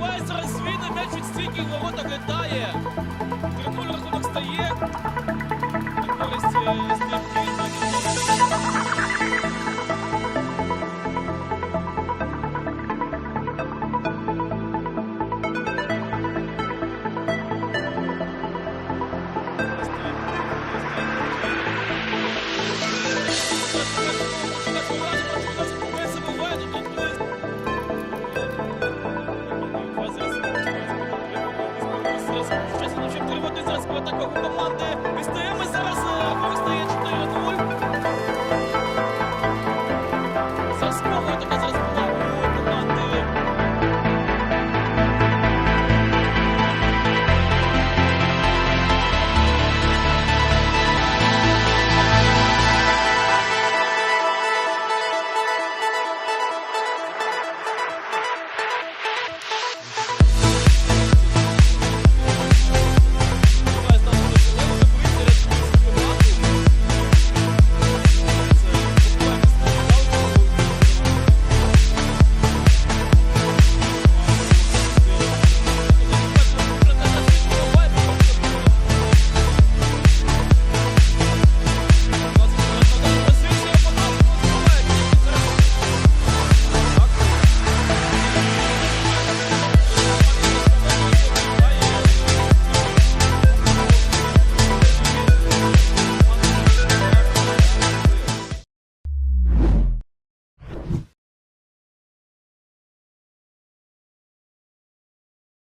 Весь розвідний меч стільки стійких воротах. зараз щось влучив переводний засіб атакової команди. І стає ми зараз вистає 4-0.